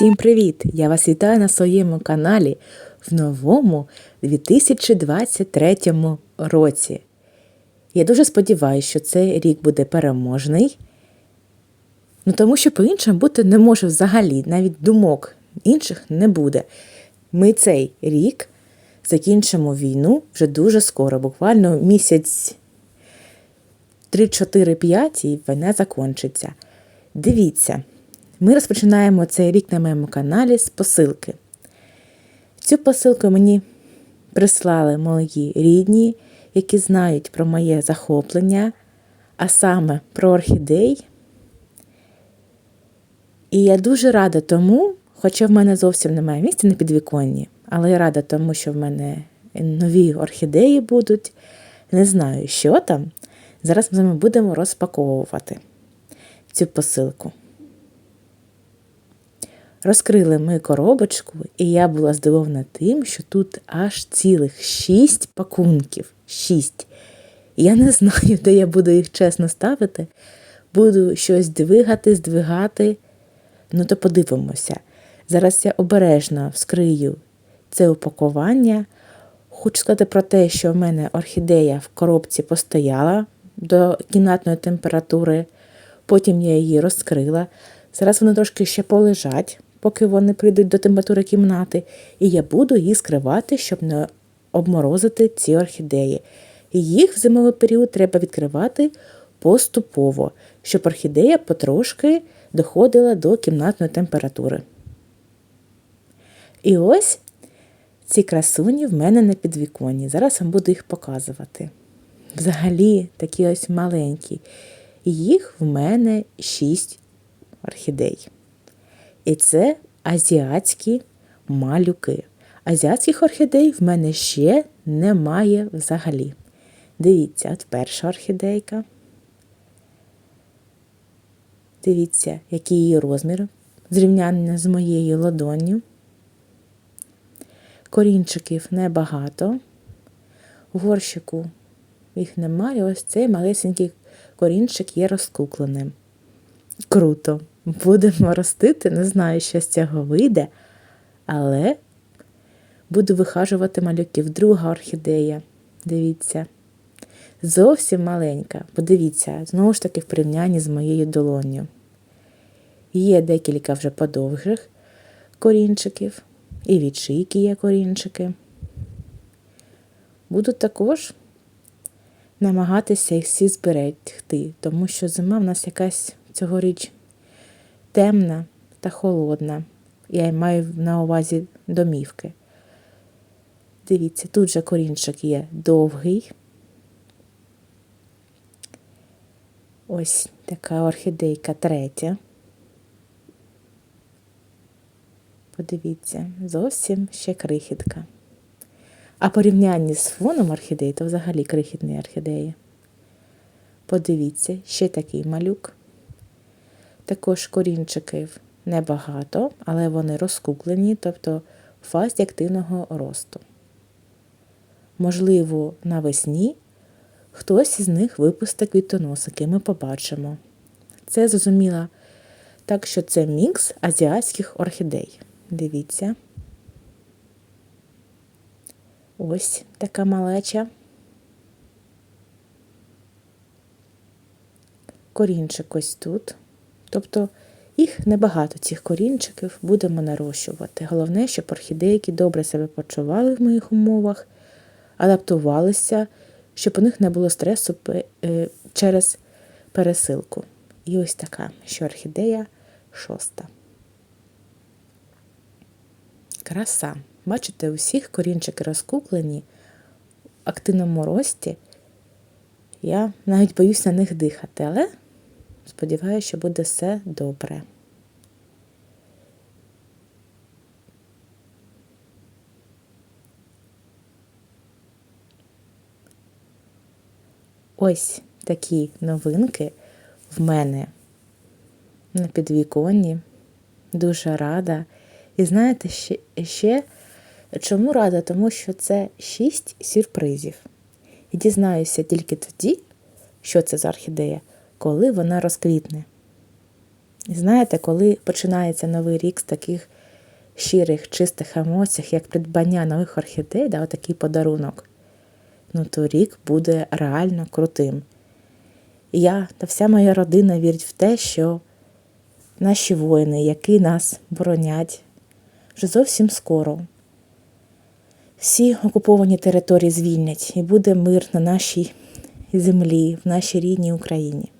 Всім привіт! Я вас вітаю на своєму каналі в новому 2023 році. Я дуже сподіваюся, що цей рік буде переможний. Ну тому що по-іншому бути не може взагалі, навіть думок інших не буде. Ми цей рік закінчимо війну вже дуже скоро, буквально місяць 3-4-5 і війна закінчиться. Дивіться, ми розпочинаємо цей рік на моєму каналі з посилки. Цю посилку мені прислали мої рідні, які знають про моє захоплення, а саме про орхідей. І я дуже рада тому, хоча в мене зовсім немає місця на підвіконні, але я рада тому, що в мене нові орхідеї будуть. Не знаю, що там. Зараз ми з вами будемо розпаковувати цю посилку. Розкрили ми коробочку, і я була здивована тим, що тут аж цілих шість пакунків. Шість. Я не знаю, де я буду їх чесно ставити. Буду щось двигати, здвигати. Ну, то подивимося. Зараз я обережно вскрию це упакування. Хочу сказати про те, що в мене орхідея в коробці постояла до кімнатної температури, потім я її розкрила. Зараз вони трошки ще полежать, поки вони прийдуть до температури кімнати, і я буду її скривати, щоб не обморозити ці орхідеї. Їх в зимовий період треба відкривати поступово, щоб орхідея потрошки доходила до кімнатної температури. І ось ці красуні в мене на підвіконні. Зараз вам буду їх показувати. Взагалі, такі ось маленькі. Їх в мене шість орхідей. І це азіатські малюки. Азіатських орхідей в мене ще немає взагалі. Дивіться, от перша орхідейка. Дивіться, який її розмір зрівняння з моєю ладонню. Корінчиків небагато. В горщику їх немає. Ось цей малесенький корінчик є розкукленим. Круто! Будемо ростити, не знаю, що з цього вийде, але буду вихажувати малюків. Друга орхідея. Дивіться. Зовсім маленька. Подивіться, знову ж таки, в порівнянні з моєю долонью. Є декілька вже подовжих корінчиків, і від шийки є корінчики. Буду також намагатися їх всі зберегти, тому що зима в нас якась цьогоріч темна та холодна. Я маю на увазі домівки. Дивіться, тут же корінчик є довгий. Ось така орхідейка третя. Подивіться, зовсім ще крихітка. А порівнянні з фоном орхідеї, то взагалі крихітні орхідеї. Подивіться, ще такий малюк. Також корінчиків небагато, але вони розкуклені, тобто в фазі активного росту. Можливо, навесні хтось із них випустить квітоносики, ми побачимо. Це зрозуміло так, що це мікс азіатських орхідей. Дивіться. Ось така малеча. Корінчик ось тут. Тобто їх небагато цих корінчиків будемо нарощувати. Головне, щоб орхідейки добре себе почували в моїх умовах, адаптувалися, щоб у них не було стресу е, через пересилку. І ось така, що орхідея шоста. Краса. Бачите, у всіх корінчики розкуплені в активному рості. Я навіть боюсь на них дихати, але сподіваюся, що буде все добре. Ось такі новинки в мене на підвіконні. Дуже рада. І знаєте, ще, ще чому рада? Тому що це шість сюрпризів. І дізнаюся тільки тоді, що це за орхідея, коли вона розквітне. І знаєте, коли починається новий рік з таких щирих, чистих емоцій, як придбання нових орхідей, да, отакий подарунок, ну то рік буде реально крутим. Я та вся моя родина вірить в те, що наші воїни, які нас боронять, вже зовсім скоро. Всі окуповані території звільнять і буде мир на нашій землі, в нашій рідній Україні.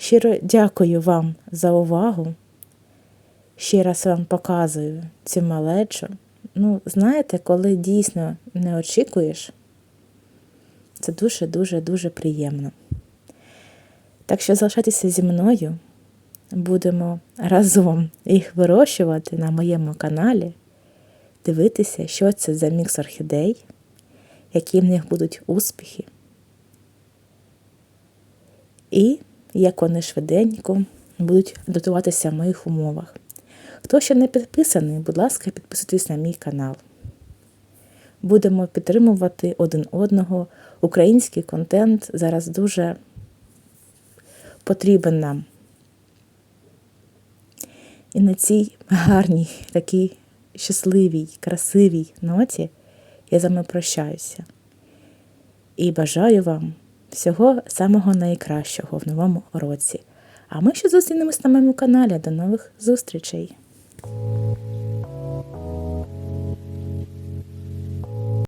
Щиро дякую вам за увагу. Ще раз вам показую цю малечу. Ну, знаєте, коли дійсно не очікуєш, це дуже-дуже дуже приємно. Так що залишайтеся зі мною, будемо разом їх вирощувати на моєму каналі, дивитися, що це за мікс орхідей, які в них будуть успіхи. І як вони швиденько будуть дотуватися в моїх умовах. Хто ще не підписаний, будь ласка, підписуйтесь на мій канал. Будемо підтримувати один одного. Український контент зараз дуже потрібен нам. І на цій гарній, такій щасливій, красивій ноті я з вами прощаюся. І бажаю вам всього самого найкращого в новому році. А ми ще зустрінемось на моєму каналі. До нових зустрічей!